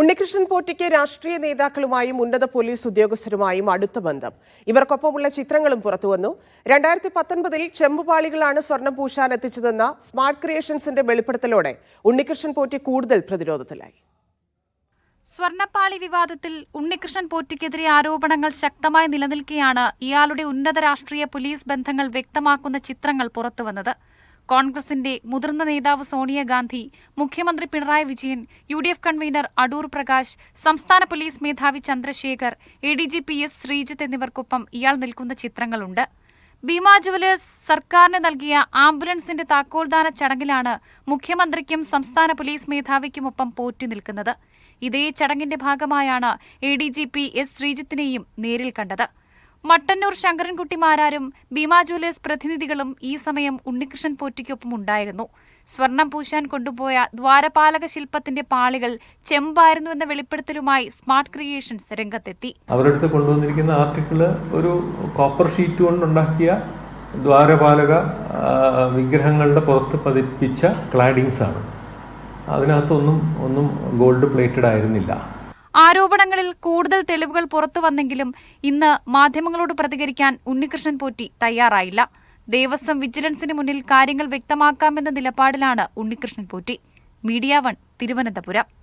ഉണ്ണികൃഷ്ണൻ പോറ്റിക്ക് രാഷ്ട്രീയ നേതാക്കളുമായും ഉന്നത പോലീസ് ഉദ്യോഗസ്ഥരുമായും അടുത്ത ബന്ധം. ഇവർക്കൊപ്പമുള്ള ചിത്രങ്ങളും പുറത്തുവന്നു. രണ്ടായിരത്തി പത്തൊൻപതിൽ ചെമ്പുപാളികളാണ് സ്വർണം പൂശാൻ എത്തിച്ചതെന്ന സ്മാർട്ട് ക്രിയേഷൻസിന്റെ വെളിപ്പെടുത്തലോടെ ഉണ്ണികൃഷ്ണൻ പോറ്റി കൂടുതൽ പ്രതിരോധത്തിലായി. സ്വർണപ്പാളി വിവാദത്തിൽ ഉണ്ണികൃഷ്ണൻ പോറ്റിക്കെതിരെ ആരോപണങ്ങൾ ശക്തമായി നിലനിൽക്കെയാണ് ഇയാളുടെ ഉന്നത രാഷ്ട്രീയ പോലീസ് ബന്ധങ്ങൾ വ്യക്തമാക്കുന്ന ചിത്രങ്ങൾ പുറത്തുവന്നത്. കോൺഗ്രസിന്റെ മുതിർന്ന നേതാവ് സോണിയാഗാന്ധി മുഖ്യമന്ത്രി Pinarayi Vijayan U D F convener Adoor Prakash സംസ്ഥാന പോലീസ് മേധാവി Chandrasekhar A D G P S Sreejith എന്നിവർക്കൊപ്പം ഇയാൾ നിൽക്കുന്ന ചിത്രങ്ങളുണ്ട്. ഭീമ ജുവലേഴ്സ് സർക്കാരിന് നൽകിയ ആംബുലൻസിന്റെ താക്കോൽദാന ചടങ്ങിലാണ് മുഖ്യമന്ത്രിക്കും സംസ്ഥാന പോലീസ് മേധാവിക്കുമൊപ്പം പോറ്റി നിൽക്കുന്നത്. ഇതേ ചടങ്ങിന്റെ ഭാഗമായാണ് A D G P S ശ്രീജിത്തിനെയും നേരിൽ കണ്ടത്. മട്ടന്നൂർ ശങ്കരൻകുട്ടിമാരാരും ഭീമാ ജൂലിയസ് പ്രതിനിധികളും ഈ സമയം ഉണ്ണികൃഷ്ണൻ പോറ്റിക്കൊപ്പം ഉണ്ടായിരുന്നു. സ്വർണം പൂശാൻ കൊണ്ടുപോയ ദ്വാരപാലക ശില്പത്തിന്റെ പാളികൾ ചെമ്പായിരുന്നു എന്ന വെളിപ്പെടുത്തലുമായി സ്മാർട്ട് ക്രിയേഷൻസ് രംഗത്തെത്തി. അവരടുത്ത് കൊണ്ടുവന്നിരിക്കുന്ന ആർട്ടിക്കിൾ ഒരു കോപ്പർ ഷീറ്റ് കൊണ്ടുണ്ടാക്കിയ ദ്വാരപാലക വിഗ്രഹങ്ങളുടെ പുറത്ത് പതിപ്പിച്ച ക്ലാഡിങ്സ് ആണ്. അതിനകത്തൊന്നും ഒന്നും ഗോൾഡ് പ്ലേറ്റഡ് ആയിരുന്നില്ല. ആരോപണങ്ങളിൽ കൂടുതൽ തെളിവുകൾ പുറത്തു വന്നെങ്കിലും ഇന്ന് മാധ്യമങ്ങളോട് പ്രതികരിക്കാൻ ഉണ്ണികൃഷ്ണൻ പോറ്റി തയ്യാറായില്ല. ദേവസ്വം വിജിലൻസിന് മുന്നിൽ കാര്യങ്ങൾ വ്യക്തമാക്കാമെന്ന നിലപാടിലാണ് Unnikrishnan Potti. Media one Thiruvananthapuram.